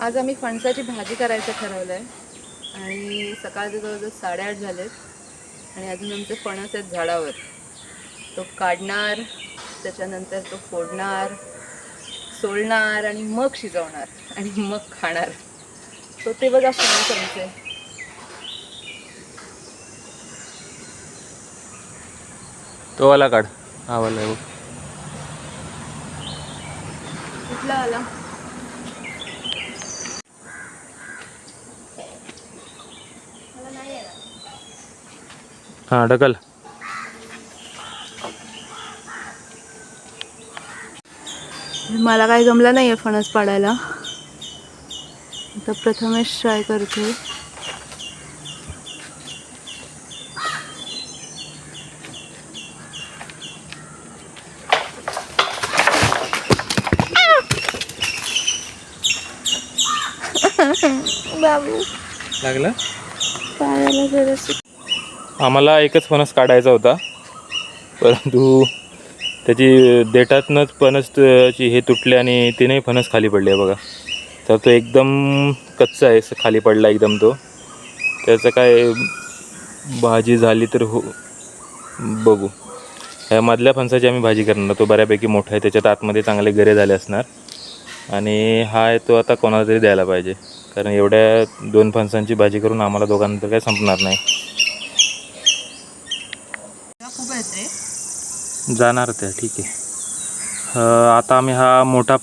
आज आम्ही फणसाची भाजी करायचं ठरवलं आहे आणि सकाळचे जवळजवळ साडेआठ झालेत. आणि अजून आमचे फणस आहेत झाडावर. तो काढणार त्याच्यानंतर तो फोडणार सोलणार आणि मग शिजवणार आणि मग खाणार. तो ते बघा फणस आमचे. तो वाला काढ. हा वाला. कुठला आला? हा ढकल. मला काही जमलं नाही आहे फणस पाडायला. आता प्रथमेश ट्राय करते बाबू. लागलं? पायाला जरासं. आम्हाला एकच फणस काढायचा होता. परंतु त्याची देठातनंच फणसची हे तुटले आणि तिनेही फणस खाली पडले बघा. तर तो एकदम कच्चा आहे खाली पडला एकदम तो. त्याचं काय भाजी झाली तर हो बघू. ह्या मधल्या फणसाची आम्ही भाजी करणार. तो बऱ्यापैकी मोठा आहे त्याच्यात आतमध्ये चांगले गरे झाले असणार. आणि हा आहे तो आता कोणाला तरी द्यायला पाहिजे. कारण एवढ्या दोन फणसांची भाजी करून आम्हाला दोघांनंतर काही संपणार नाही खूप आहेत रे जाणार त्या ठीक आहे. आता आम्ही हा मोठा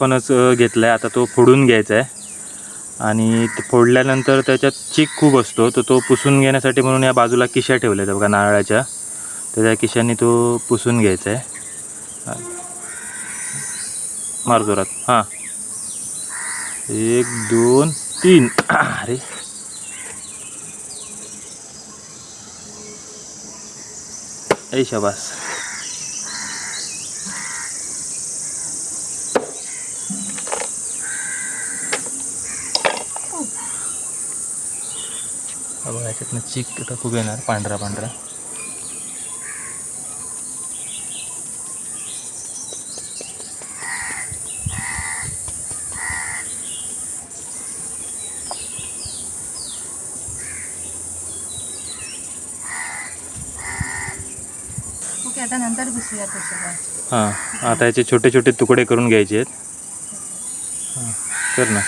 घेतला आहे आता तो फोडून घ्यायचा आहे आणि फोडल्यानंतर त्याच्यात चीक खूप असतो. तर तो पुसून घेण्यासाठी म्हणून या बाजूला किशा ठेवल्या आहेत बघा नारळाच्या. तर त्या किशांनी तो पुसून घ्यायचा आहे मारजोरात हां. एक दोन तीन. अरे. ऐ शाबास. बघा याच्यातनं चिक आता खूप येणार पांढरा पांढरा. ओके आता नंतर घुसूया ते सगळं. हां आता याचे छोटे छोटे तुकडे करून घ्यायचे आहेत. हां कर ना.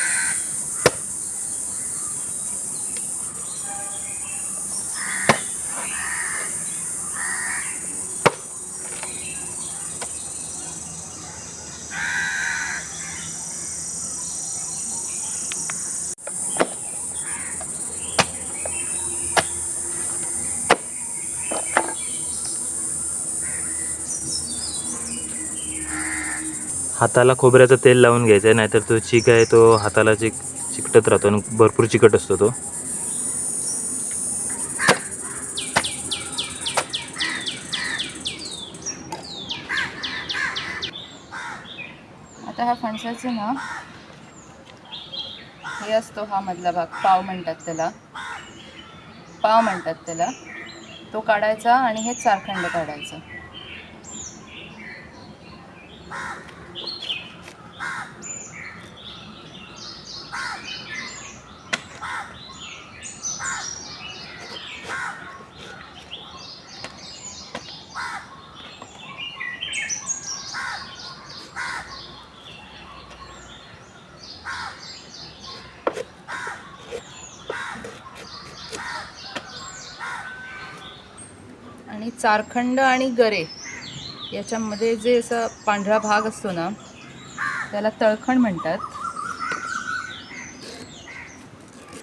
हाताला खोबऱ्याचं तेल लावून घ्यायचं आहे नाहीतर तो चिक आहे तो हाताला चिक चिकटत राहतो आणि भरपूर चिकट असतो तो. आता हा फणसाचे ना हे असतो हा मधला भाग पाव म्हणतात त्याला. पाव म्हणतात त्याला. तो काढायचा आणि हे चारखंड काढायचं. आणि चारखंड आणि गरे याच्यामध्ये जे असा पांढरा भाग असतो ना त्याला तळखण म्हणतात.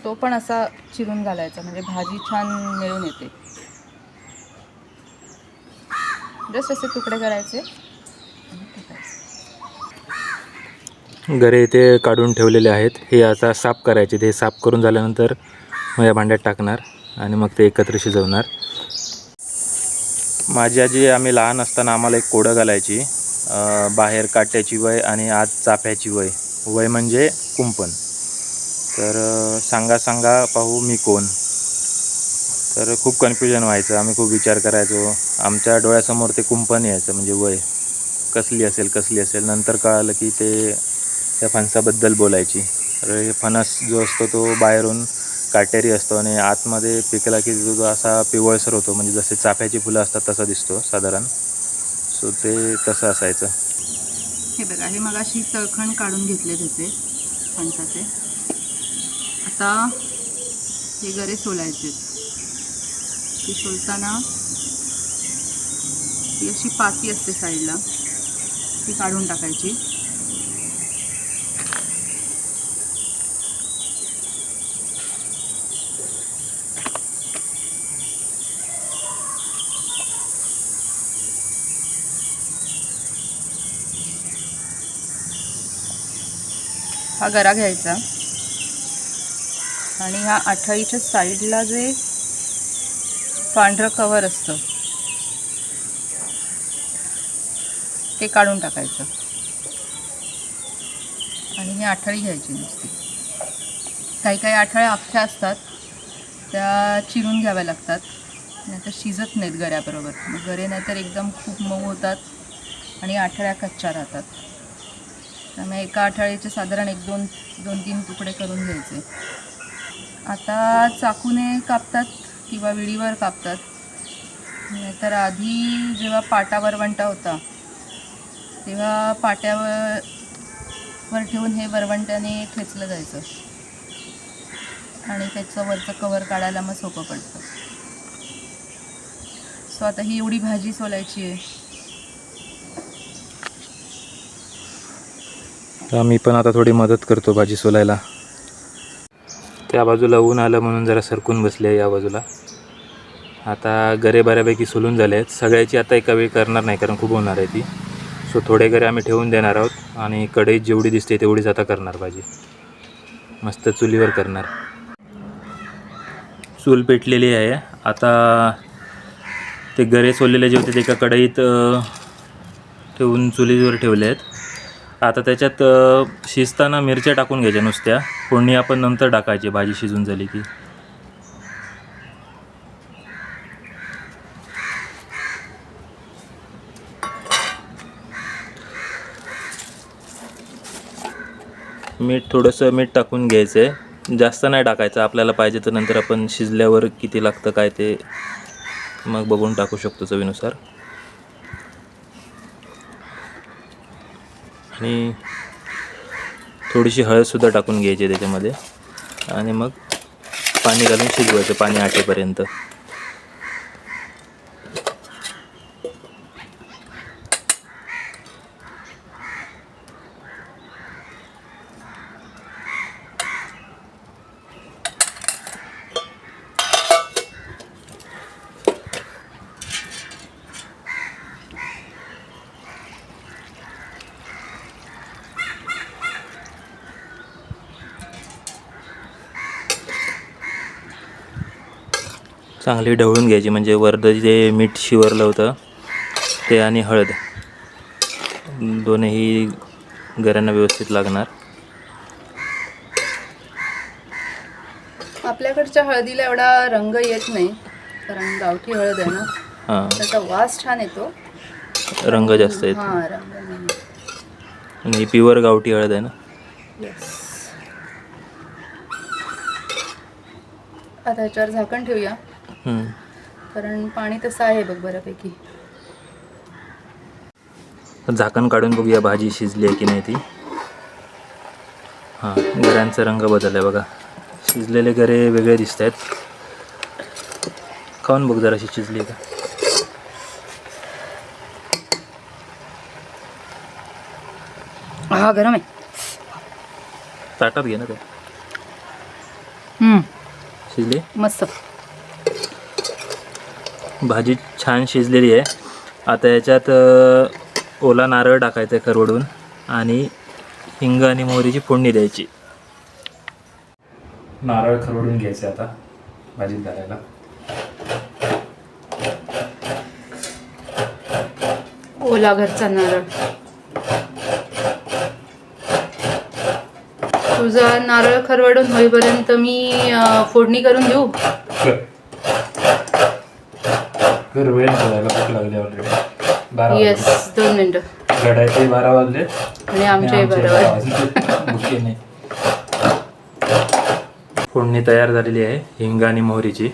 तो पण असा चिरून घालायचा म्हणजे भाजी छान मिळून येते. जस्ट असे तुकडे करायचे. गरे इथे काढून ठेवलेले आहेत. हे आता साफ करायचे. ते साफ करून झाल्यानंतर मग या भांड्यात टाकणार आणि मग ते एकत्र शिजवणार. माझी आजी आम्ही लहान असताना आम्हाला एक कोडं घालायची बाहेर काट्याची वय आणि आत चाफ्याची वय. वय म्हणजे कुंपण. तर सांगा सांगा पाहू मी कोण. तर खूप कन्फ्युजन व्हायचं आम्ही खूप विचार करायचो. आमच्या डोळ्यासमोर ते कुंपण यायचं म्हणजे वय. कसली असेल कसली असेल. नंतर कळालं की ते त्या फणसाबद्दल बोलायची. तर हे फणस जो असतो तो बाहेरून काटेरी असतो आणि आतमध्ये पिकला की जो जो असा पिवळसर होतो म्हणजे जसे चाफ्याची फुलं असतात तसा दिसतो साधारण. सो ते तसं असायचं. हे बघा हे मग अशी तळखण काढून घेतले त्याचे फणसाचे. आता हे गरे सोलायचे ती सोलताना ती अशी पाती असते साईडला ती काढून टाकायची. हा गरा घ्यायचा. आणि ह्या आठाईच्या साईडला जे पांढरं कवर असतं ते काढून टाकायचं. आणि ही आठळी घ्यायची नुसती. काही काही आठळ्या अख्ख्या असतात त्या चिरून घ्याव्या लागतात. नाहीतर शिजत नाहीत गऱ्याबरोबर. मग गरे नाहीतर एकदम खूप मऊ होतात आणि आठळ्या कच्च्या राहतात. त्यामुळे एका आठाळीचे साधारण एक दोन दोन तीन तुकडे करून घ्यायचे. आता चाकूने कापतात किंवा विडीवर कापतात. नाहीतर आधी जेव्हा पाटा वरवंटा होता तेव्हा पाट्यावर वर ठेवून हे वरवंट्याने ठेचलं जायचं. आणि त्याचं वरचं कवर काढायला मग सोपं पडतं. सो आता ही एवढी भाजी सोलायची आहे. तर मी पण आता थोडी मदत करतो भाजी सोलायला. त्या बाजूला ऊन आलं म्हणून जरा सरकून बसले या बाजूला. आता गरे बऱ्यापैकी सोलून झाले आहेत. सगळ्याची आता एका वेळी करणार नाही कारण खूप होणार आहे ती. सो थोडे गरे आम्ही ठेवून देणार आहोत आणि कढईत जेवढी दिसते तेवढीच आता करणार भाजी. मस्त चुलीवर करणार. चूल पेटलेली आहे. आता ते गरे सोललेले जे होते ते एका कढईत ठेवून चुलीवर ठेवले आहेत. आता त्याच्यात शिजताना मिरच्या टाकून घ्यायच्या नुसत्या. फोडणी आपण नंतर टाकायची भाजी शिजून झाली की. मीठ थोडंसं मीठ टाकून घ्यायचं आहे जास्त नाही टाकायचं आपल्याला पाहिजे तर नंतर आपण शिजल्यावर किती लागतं काय ते मग बघून टाकू शकतो चवीनुसार. आणि थोडीशी हळदसुद्धा टाकून घ्यायची त्याच्यामध्ये. आणि मग पाणी घालून शिजवायचं पाणी आटेपर्यंत. चांगली ढवळून घ्यायची. म्हणजे वरद जे मीठ शिवरलं होतं ते आणि हळद. दोन्ही गऱ्यांना व्यवस्थित लागणार. आपल्याकडच्या हळदीला एवढा रंग येत नाही कारण गावठी हळद आहे ना हां. त्याचा वास छान येतो. रंग जास्त येतो. हा रंग नाही. आणि ही प्युअर गावठी हळद आहे ना. आता ह्याच्यावर झाकण ठेवूया. कारण पाणी तसं आहे बघ बऱ्यापैकी. झाकण काढून बघूया भाजी शिजली आहे की नाही ती. हां गऱ्यांचा रंग बदलला आहे बघा. शिजलेले गरे वेगळे दिसत आहेत. खाऊन बघ जराशी शिजली आहे का? हा गरम आहे. ताटात घे ना ते. शिजली? मस्त. भाजी छान शिजलेली आहे. आता याच्यात ओला नारळ टाकायचा आहे खरवडून आणि हिंग आणि मोहरीची फोडणी द्यायची. नारळ खरवडून घ्यायचे आता भाजीत घालायला. ओला घरचा नारळ. तुझा नारळ खरवडून होईपर्यंत मी फोडणी करून देऊ? वेळ करायला भूक लागली ऑलरेडी बारा येस दोन मिनटं. घडायचे बारा वाजले. आणि आमचे भुके नाही. फोडणी तयार झालेली आहे हिंग आणि मोहरीची.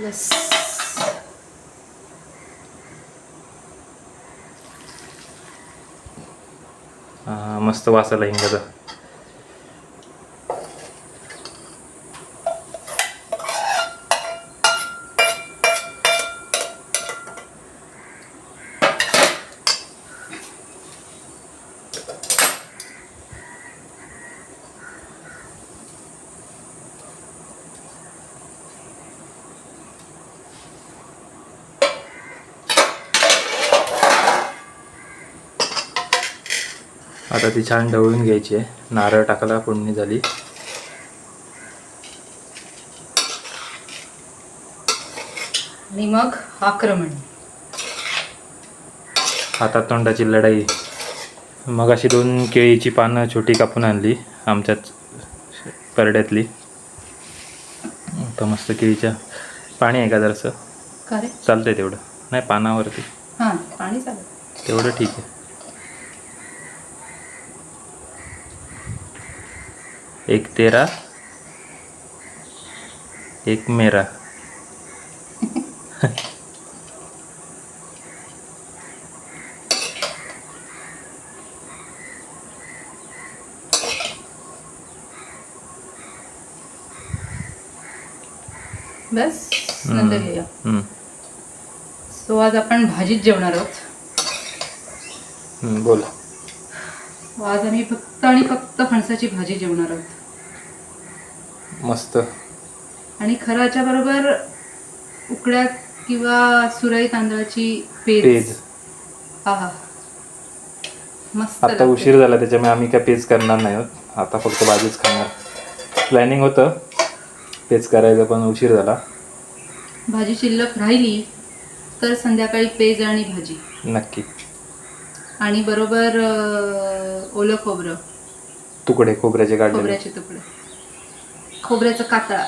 येस मस्त वास आला हिंगाचा. आता ती छान ढवळून घ्यायची आहे. नारळ टाकायला फोडणी झाली. आणि मग आक्रमण. हातात तोंडाची लढाई. मग अशी दोन केळीची पानं छोटी कापून आणली आमच्याच परड्यातली. आता मस्त केळीच्या. पाणी आहे का जरासं? चालतंय तेवढं. नाही पानावरती. हां पाणी चालत तेवढं ठीक आहे. एक तेरा एक मेरा. बस नंतर. सो आज आपण भाजीत जेवणार आहोत. हम्म, बोला. आज आम्ही फक्त आणि फक्त फणसाची भाजी जेवणार आहोत. मस्त. आणि खराच्या बरोबर उकड्या किंवा सुराई तांदळाची पेज. पेज. आहा. मस्त आता. उशीर झाला त्याच्यामुळे आम्ही काय पेज करणार नाही आहोत. आता फक्त भाजीच खाणार. प्लॅनिंग होतं. पेज करायचं पण उशीर झाला. भाजी शिल्लक राहिली तर संध्याकाळी पेज आणि भाजी. नक्की. आणि बरोबर अं, ओलं खोबरं. तुकडे खोबऱ्याचे खोबऱ्याचे तुकडे. खोबऱ्याचा कातळा.